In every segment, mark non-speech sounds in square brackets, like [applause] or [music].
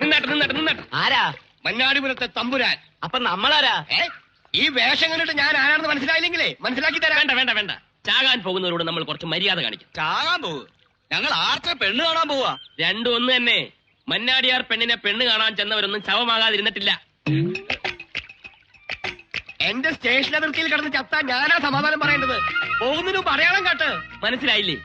നിന്നാട്ടെ നിന്നാട്ടെ നിന്നാട്ടെ. ആരാ? മഞ്ഞാടിപുരത്തെ തമ്പുരാൻ. അപ്പൊ നമ്മളാരാ? ഈ വേഷം കണ്ടിട്ട് ഞാൻ ആരാണെന്ന് മനസ്സിലായില്ലെങ്കിലേ മനസ്സിലാക്കി തരാം. വേണ്ട വേണ്ട വേണ്ട. ചാകാൻ പോകുന്നവരോട് നമ്മൾ കുറച്ച് മര്യാദ കാണിക്കും. ചാകാൻ പോകും ഞങ്ങൾ ആർച്ച പെണ്ണ് കാണാൻ പോവാ. രണ്ടും ഒന്ന് തന്നെ. മന്നാടിയാർ പെണ്ണിനെ പെണ്ണ് കാണാൻ ചെന്നവരൊന്നും ശവമാകാതിരുന്നിട്ടില്ല. എന്റെ സ്റ്റേഷൻ അതിർത്തിയിൽ കിടന്ന് ചത്താൻ ഞാനാ സമാധാനം പറയേണ്ടത് പോകുന്നതിനും കേട്ട് കാട്ട്. മനസ്സിലായില്ലേ?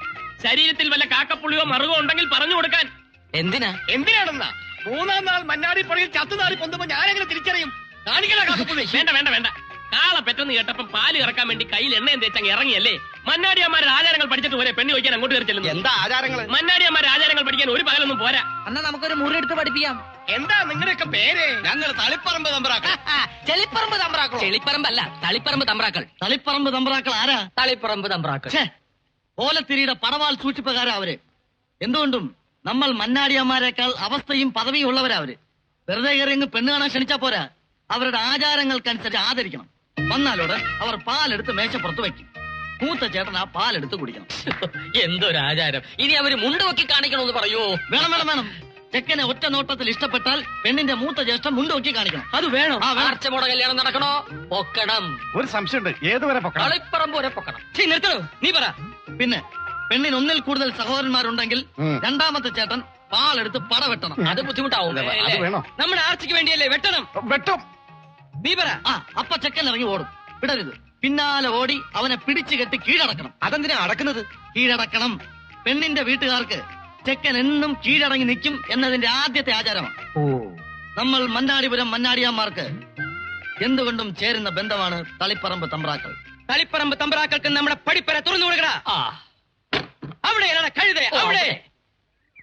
ശരീരത്തിൽ വല്ല കാക്കപ്പുള്ളിയോ മറുകോ ഉണ്ടെങ്കിൽ പറഞ്ഞു കൊടുക്കാൻ. എന്തിനാ? എന്തിനാണെന്നാ? മൂന്നാം നാൾ മന്നാടി ചത്തു ചത്തുനാറി പൊന്തുമ്പോ ഞാനെങ്ങനെ തിരിച്ചറിയും? കാണിക്കണ കാക്കപ്പുള്ളി [laughs] വേണ്ട വേണ്ട വേണ്ട. കാള പെട്ടെന്ന് കേട്ടപ്പം പാൽ ഇറക്കാൻ വേണ്ടി കയ്യിൽ എണ്ണയും തേച്ചങ്ങ് ഇറങ്ങിയല്ലേ? മന്നാടിയന്മാരുടെ ആചാരങ്ങൾ പഠിച്ചിട്ട് പോരെ പെണ്ണ് ചോദിക്കാൻ അങ്ങോട്ട് കയറി ചെല്ലുന്നു. എന്താ ആചാരങ്ങൾ മന്നാടിയന്മാരുടെ ആചാരങ്ങൾ പഠിക്കാൻ ഒരു പകലൊന്നും പോരാ. എന്നാ നമുക്കൊരു മുറി എടുത്ത് പഠിപ്പിക്കാം. എന്താ നിങ്ങളുടെയൊക്കെ പേര്? ഞങ്ങൾ തളിപ്പറമ്പ് തമ്പ്രാക്കൾ. ചെളിപ്പറമ്പ് തമ്പ്രാക്കളോ? ചെളിപ്പറമ്പല്ല തളിപ്പറമ്പ് തമ്പ്രാക്കൾ. തളിപ്പറമ്പ് തമ്പ്രാക്കൾ ആരാ? തളിപ്പറമ്പ് തമ്പ്രാക്കൾ. ഓലത്തിരിയുടെ പടവാൾ സൂക്ഷിപ്പുകാരാ അവർ. എന്തുകൊണ്ടും നമ്മൾ മന്നാടിയന്മാരെക്കാൾ അവസ്ഥയും പദവിയും ഉള്ളവരാ അവർ വെറുതെ കയറി അങ്ങ് പെണ്ണ് കാണാൻ ക്ഷണിച്ചാ പോരാ. അവരുടെ ആചാരങ്ങൾക്കനുസരിച്ച് ആദരിക്കണം. വന്നാലോട് അവർ പാലെടുത്ത് മേശപ്പുറത്ത് വെക്കും മൂത്ത ചേട്ടൻ ആ പാലെടുത്ത് കുടിക്കണം. [laughs] എന്തൊരു ആചാരം ഇനി അവർ മുണ്ട് നോക്കി കാണിക്കണമെന്ന് പറയൂ. വേണം വേണം വേണം. ചെക്കനെ ഒറ്റ നോട്ടത്തിൽ ഇഷ്ടപ്പെട്ടാൽ പെണ്ണിന്റെ മൂത്ത ജ്യേഷ്ഠം മുണ്ട് നോക്കി കാണിക്കണം. അത് വേണം. ആ, വേണം. ആർച്ചമോട കല്യാണം നടക്കണോ? പൊക്കണം. ഒരു സംശയമുണ്ട്. ഏതുവരെ പൊക്കണം? തളിപ്പറമ്പ് വരെ പൊക്കണം. നിർത്തണോ നീ പറ. പിന്നെ പെണ്ണിന് ഒന്നിൽ കൂടുതൽ സഹോദരന്മാരുണ്ടെങ്കിൽ രണ്ടാമത്തെ ചേട്ടൻ പാലെടുത്ത് പട വെട്ടണം. അത് ബുദ്ധിമുട്ടാവും? നമ്മുടെ ആർച്ചയ്ക്ക് വേണ്ടിയല്ലേ? വെട്ടണം. വെട്ടും. നീ പറ ആ അപ്പ ചെക്കൻ ഇറങ്ങി ഓടും. വിടരുത്. പിന്നാലെ ഓടി അവനെ പിടിച്ചു കെട്ടി കീഴടക്കണം. അതെന്തിനാ അടക്കുന്നത്? കീഴടക്കണം. പെണ്ണിന്റെ വീട്ടുകാർക്ക് ചെക്കൻ എന്നും കീഴടങ്ങി നിൽക്കും എന്നതിന്റെ ആദ്യത്തെ ആചാരമാണ്. നമ്മൾ മന്നാടിപുരം മന്നാടിയാന്മാർക്ക് എന്തുകൊണ്ടും ചേരുന്ന ബന്ധമാണ് തളിപ്പറമ്പ് തമ്പ്രാക്കൾ. തളിപ്പറമ്പ് തമ്പറാക്കൾക്ക് നമ്മുടെ പടിപ്പര തുറന്നു കൊടുക്കടാ. അവിടെ കഴുത അവിടെ.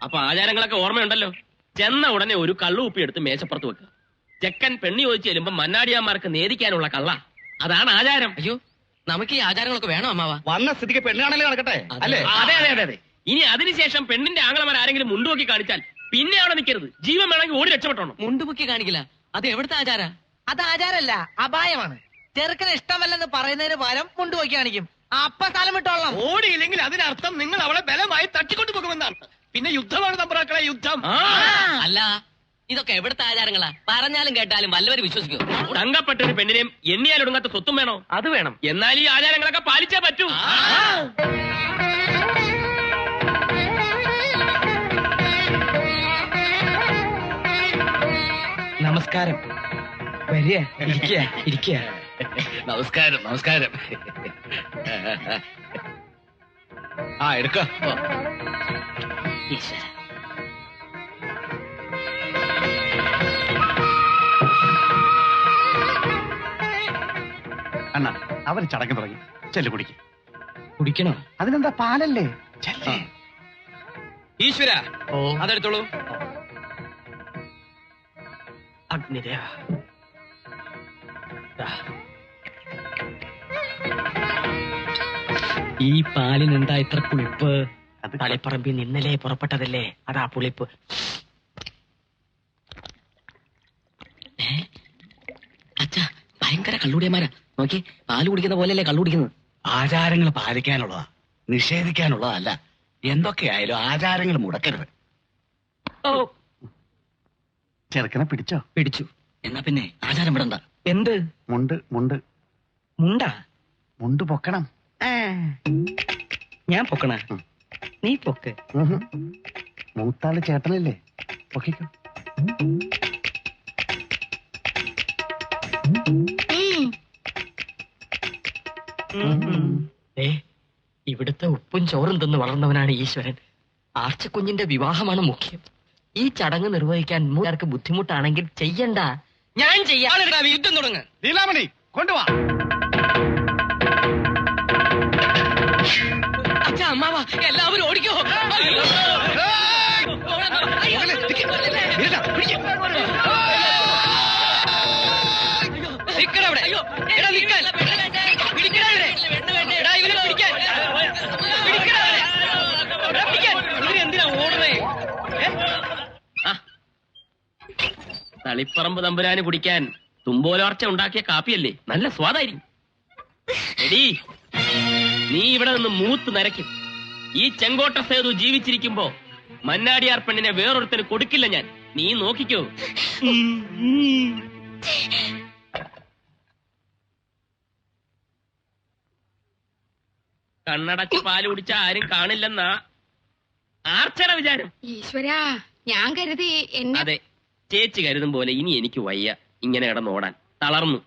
അപ്പൊ ആചാരങ്ങളൊക്കെ ഓർമ്മയുണ്ടല്ലോ? ചെന്ന ഉടനെ ഒരു കള്ളുപ്പി എടുത്ത് മേശപ്പുറത്ത് വെക്കുക ചെക്കൻ പെണ്ണി ചോദിച്ചു ചെല്ലുമ്പോ മന്നാടിയാന്മാർക്ക് നേദിക്കാനുള്ള കള്ള. അതാണ് ആചാരം. അയ്യോ നമുക്ക് ഈ ആചാരങ്ങളൊക്കെ വേണോ അമ്മാവ? വന്ന സ്ഥിതിക്ക് പെണ്ണാണല്ലേ നടക്കട്ടെ അല്ലേ? അതെ അതെ അതെ അതെ. ഇനി അതിനുശേഷം പെണ്ണിന്റെ ആംഗളമാർ ആരെങ്കിലും മുണ്ടുപൊക്കി കാണിച്ചാൽ പിന്നെ അവിടെ നിൽക്കരുത് ജീവൻ വേണമെങ്കിൽ ഓടി രക്ഷപ്പെട്ടോണം മുണ്ടുപൊക്കി കാണിക്കില്ല. അത് എവിടുത്തെ ആചാര? അത് ആചാരല്ല അപായമാണ്. ചെറുക്കന് ഇഷ്ടമല്ലെന്ന് പറയുന്നതിന് പകരം മുണ്ടുപോക്കി കാണിക്കും അപ്പ സ്ഥലം വിട്ടോളാം ഓടിയില്ലെങ്കിൽ അതിനർത്ഥം നിങ്ങൾ അവളെ ബലമായി തട്ടിക്കൊണ്ടു പോകുമെന്നാണ് പിന്നെ യുദ്ധമാണ് തമ്പ്രാക്കളെ യുദ്ധം. അല്ല ഇതൊക്കെ എവിടുത്തെ ആചാരങ്ങളാ? പറഞ്ഞാലും കേട്ടാലും വല്ലവര് വിശ്വസിക്കും. തങ്കപ്പെട്ട ഒരു പെണ്ണിനെയും എണ്ണിയാൽ ഒടുങ്ങാത്ത സ്വത്തും വേണോ? അത് വേണം. എന്നാൽ ഈ ആചാരങ്ങളൊക്കെ പാലിച്ചേ പറ്റൂ. നമസ്കാരം. വരിക ഇരിക്കുക ഇരിക്കുക. [laughs] നമസ്കാരം നമസ്കാരം. ആ എടുക്ക. അണ്ണ അവർ ചടങ്ങ് തുടങ്ങി. ചെല്ലു കുടിക്ക്. കുടിക്കണോ? അതിനെന്താ പാലല്ലേ? ഈശ്വര ഓ. അതെടുത്തോളൂ. അഗ്നിദേവ. ഈ പാലിനെന്താ ഇത്ര പുളിപ്പ്? അത് തളിപ്പറമ്പിൽ ഇന്നലെ പുറപ്പെട്ടതല്ലേ? അതാ പുളിപ്പ്. അച്ഛാ ഭയങ്കര കള്ളുടിയന്മാരാ. നോക്കി പാൽ കുടിക്കുന്ന പോലെയല്ലേ കള്ളു കുടിക്കുന്നത് ആചാരങ്ങൾ പാലിക്കാനുള്ളതാ. നിഷേധിക്കാനുള്ളതല്ല. എന്തൊക്കെയായാലും ആചാരങ്ങൾ മുടക്കരുത്. ചെറുക്കനെ പിടിച്ചോ? പിടിച്ചു. എന്നാ പിന്നെ ആചാരം വിടണ്ട. എന്ത്? മുണ്ട് മുണ്ട്. മുണ്ടാ? മുണ്ട് പൊക്കണം. ഞാൻ പൊക്കണ. നീ പൊക്ക്. മൂത്താൾ ചേട്ടനല്ലേ? പൊക്കിക്കോ. ഏ ഇവിടുത്തെ ഉപ്പും ചോറും തിന്ന് വളർന്നവനാണ് ഈശ്വരൻ. ആർച്ചക്കുഞ്ഞിന്റെ വിവാഹമാണ് മുഖ്യം. ഈ ചടങ്ങ് നിർവഹിക്കാൻ മൂന്നാർക്ക് ബുദ്ധിമുട്ടാണെങ്കിൽ ചെയ്യണ്ട. ഞാൻ ചെയ്യാം. യുദ്ധം തുടങ്ങ്. ലീലാമണി കൊണ്ടുവാ. തളിപ്പറമ്പ് തമ്പുരാന് കുടിക്കാൻ തുമ്പോലോർച്ച ഉണ്ടാക്കിയ കാപ്പിയല്ലേ? നല്ല സ്വാദായിരിക്കും. എടീ നീ ഇവിടെ നിന്ന് മൂത്ത് നരയ്ക്കും. ഈ ചെങ്കോട്ട സേതു ജീവിച്ചിരിക്കുമ്പോ മന്നാടിയാർ പെണ്ണിനെ വേറൊരുത്തന് കൊടുക്കില്ല ഞാൻ. നീ നോക്കിക്കോ. കണ്ണടച്ച് പാൽ കുടിച്ച ആരും കാണില്ലെന്നാ ആർച്ചന വിചാരം? ഈശ്വരാ ഞാൻ കരുതി എന്നെ അതെ. ചേച്ചി കരുതും പോലെ ഇനി എനിക്ക് വയ്യ. ഇങ്ങനെ കിടന്നോടാൻ തളർന്നു.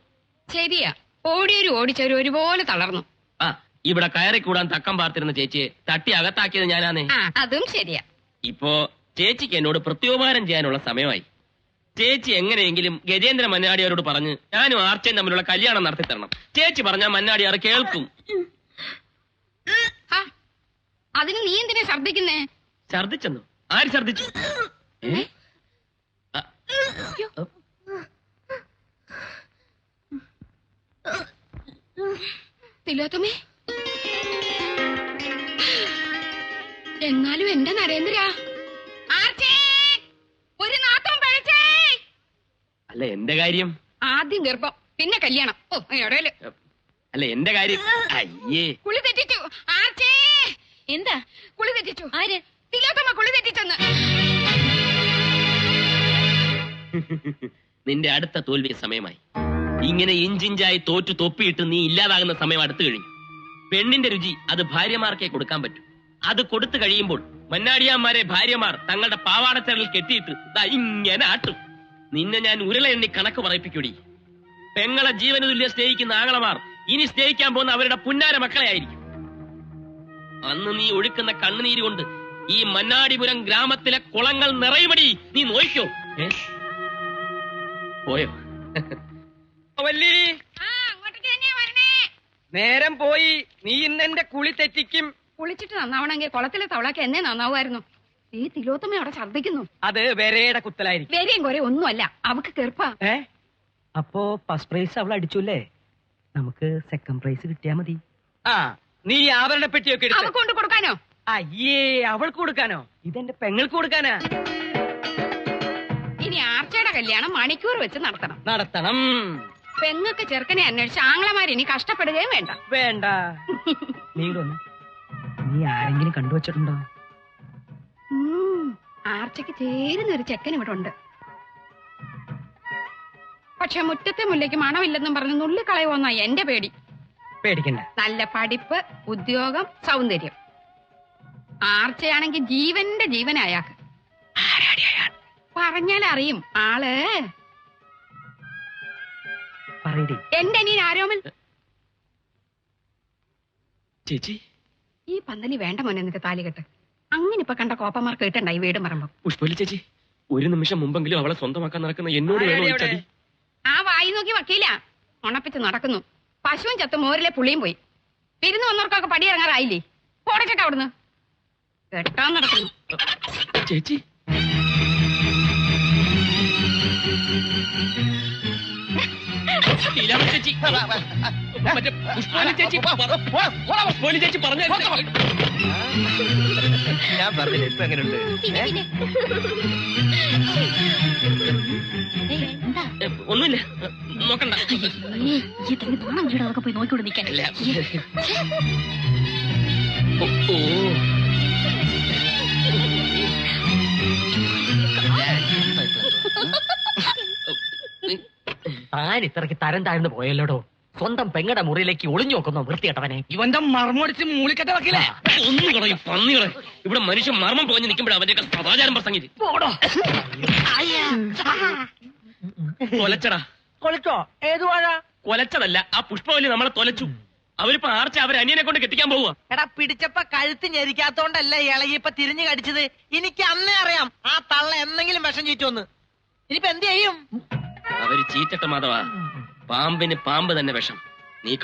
ശരിയാ. ഓടിയൊരു ഓടിച്ചൊരു ഒരുപോലെ തളർന്നു. ആ ഇവിടെ കയറി കൂടാൻ തക്കം പാർത്തിരുന്ന ചേച്ചിയെ തട്ടി അകത്താക്കിയത് ഞാനാന്നേ. ആ അതും ശരിയാ. ഇപ്പോ ചേച്ചിക്ക് എന്നോട് പ്രത്യോപകാരം ചെയ്യാനുള്ള സമയമായി. ചേച്ചി എങ്ങനെയെങ്കിലും ഗജേന്ദ്ര മന്നാടിയാരോട് പറഞ്ഞ് ഞാനും ആർച്ചയും തമ്മിലുള്ള കല്യാണം നടത്തി തരണം ചേച്ചി പറഞ്ഞാൽ മന്നാടിയാർ കേൾക്കും. ആ അതിന് നീ എന്തിനാ ഛർദിക്കുന്നേ ഛർദിച്ചെന്നോ ആര് ഛർദിച്ചു ഏ? തിലോത്തമേ എന്നാലും എന്റെ നരേന്ദ്ര ഒരു നാത്തം അല്ല എന്റെ കാര്യം? ആദ്യം ഗർഭം പിന്നെ കല്യാണം. ഓ എവിടെയല്ലേ അല്ല എന്റെ കാര്യം? അയ്യേ. കുളി തെറ്റിച്ചു. ആർച്ചേ? എന്താ? കുളി തെറ്റിച്ചു. ആര്? തിലോത്തമ്മ കുളി തെറ്റിച്ചെന്ന്. നിന്റെ അടുത്ത തോൽവി സമയമായി. ഇങ്ങനെ ഇഞ്ചിഞ്ചായി തോറ്റു തൊപ്പിയിട്ട് നീ ഇല്ലാതാകുന്ന സമയം അടുത്തു കഴിഞ്ഞു. പെണ്ണിന്റെ രുചി അത് ഭാര്യമാർക്കേ കൊടുക്കാൻ പറ്റും. അത് കൊടുത്തു കഴിയുമ്പോൾ മന്നാടിയാന്മാരെ ഭാര്യമാർ തങ്ങളുടെ പാവാടച്ചടലിൽ കെട്ടിയിട്ട് ഇങ്ങനെ ആട്ടും. നിന്നെ ഞാൻ ഉരുള എണ്ണി കണക്ക് പറയിപ്പിക്കൂടി. പെങ്ങളെ ജീവന തുല്യം സ്നേഹിക്കുന്ന ആങ്ങളമാർ ഇനി സ്നേഹിക്കാൻ പോകുന്ന അവരുടെ പുന്നാര മക്കളെ ആയിരിക്കും. അന്ന് നീ ഒഴുക്കുന്ന കണ്ണുനീര് കൊണ്ട് ഈ മന്നാടിപുരം ഗ്രാമത്തിലെ കുളങ്ങൾ നിറയുമടി നീ നോയിക്കോ. ഏ? പോയോ? വല്ലി. നേരം പോയി. നീ ഇന്നെന്റെ കുളി തെറ്റിക്കും. കുളിച്ചിട്ട് നന്നാവണമെങ്കിൽ കുളത്തിലെ തവളക്ക് എന്നെ നന്നാവുമായിരുന്നു. ഈ തിലോത്തമ്മ അവിടെ ഛർദ്ദിക്കുന്നു. അത് വരയുടെ കുത്തലായിരിക്കും. വേരെയും കുറെ ഒന്നുമല്ല. അവക്ക് കെറുപ്പാ ഏ? അപ്പോ ഫസ്റ്റ് പ്രൈസ് അവൾ അടിച്ചുല്ലേ? നമുക്ക് സെക്കൻഡ് പ്രൈസ് കിട്ടിയാ മതി. ആ നീ ഈ ആഭരണ പെട്ടിയൊക്കെ എടുത്ത് കൊണ്ട് കൊടുക്കാനോ? അയ്യേ അവൾക്ക് കൊടുക്കാനോ? ഇതെന്റെ പെങ്ങൾക്ക് കൊടുക്കാനാ. ഇനി ആർച്ചയുടെ കല്യാണം മണിക്കൂർ വെച്ച് നടത്തണം. നടത്തണം. പെങ്ങൊക്കെ ചെറുക്കനെ അന്വേഷിച്ച് ആങ്ങളമാർ ഇനി കഷ്ടപ്പെടുകയും വേണ്ട. വേണ്ട. [laughs] നീ നീ ആരെങ്കിലും കണ്ടുവച്ചിട്ടുണ്ടോ? ആർച്ചയ്ക്ക് ചേരുന്ന ഒരു ചെക്കൻ ഇവിടെ ഉണ്ട്. പക്ഷെ മുറ്റത്തെ മുല്ലയ്ക്ക് മണമില്ലെന്നും പറഞ്ഞ് നുള്ളിക്കളയുമെന്നാ എന്റെ പേടി. പേടിക്കണ്ട. നല്ല പഠിപ്പ് ഉദ്യോഗം സൗന്ദര്യം. ആർച്ചയാണെങ്കിൽ ജീവന്റെ ജീവനായാക്ക്. അയാൾക്ക് പറഞ്ഞാൽ അറിയും ആൾ. പറയടി. എന്റെ നീ ആരോമൻ. ചേച്ചി. ഈ പന്തലി വേണ്ട മോനെ നിന്റെ താലികെട്ട് അങ്ങനെ ഇപ്പൊ കണ്ട കോപ്പമാർക്ക് കേട്ടണ്ടായി വീടും പറമ്പോ പുഷ്പലി ചേച്ചി ഒരു നിമിഷം മുമ്പെങ്കിലും അവളെ സ്വന്തമാക്കാൻ നടക്കുന്ന എന്നോട് ആരെടി വേണോ ഈ ചതി ആ വായി നോക്കി വക്കീല. ഉണപ്പിച്ച് നടക്കുന്നു. പശുവും ചത്തും മോരിലെ പുളിയും പോയി. വിരുന്ന് വന്നവർക്കൊക്കെ പടിയിറങ്ങാറായില്ലേ? പോടച്ചേട്ടാ അവിടുന്ന്. കെട്ടാൻ നടക്കുന്നു. ചേച്ചി ചേച്ചി. മറ്റേ പുഷ്പലി ചേച്ചി. പറ- പുഷ്പലി ചേച്ചി പറഞ്ഞു ഞാൻ പറഞ്ഞില്ല ഇപ്പൊ എങ്ങനെയുണ്ട്? ഒന്നുമില്ല. നോക്കണ്ട. ഈ തന്നെ തോണം വീട് അതൊക്കെ പോയി നോക്കിക്കൊണ്ട് നിൽക്കാനില്ല ഓ, താൻ ഇത്രയ്ക്ക് തരം താഴ്ന്നു പോയല്ലോടോ? സ്വന്തം പെങ്ങടെ മുറിയിലേക്ക് ഒളിഞ്ഞു നോക്കുന്നു വൃത്തികെട്ടവനെ. ഇവന്റെ മർമ്മടിച്ച് മൂളിക്കട്ട വക്കില്ലേ ഒന്നും കളയും പന്നികളെ ഇവിടെ മനുഷ്യൻ മർമ്മം പോഞ്ഞ് നിൽക്കുമ്പോഴാണ് അവന്റെ സദാചാരം പ്രസംഗിച്ച്. കൊലച്ചടാ. കൊളിച്ചോ ഏത് വാഴ? കൊലച്ചതല്ല ആ പുഷ്പവലി നമ്മളെ തൊലച്ചു അവരിപ്പോ ആർച്ച അവർ അനിയനെ കൊണ്ട് കെട്ടിക്കാൻ പോവുക എടാ പിടിച്ചപ്പ കഴുത്ത് ഞെരിക്കാത്തോണ്ടല്ല ഇളകിയപ്പ തിരിഞ്ഞു കടിച്ചത്. എനിക്ക് അന്നേ അറിയാം ആ തള്ള എന്തെങ്കിലും വിഷം ചീറ്റുമെന്ന്. ഇനിയിപ്പോ എന്ത് ചെയ്യും? അവർ ചീറ്റട്ട മാധവ. പാമ്പിന് പാമ്പ് തന്നെ വിഷം. നീ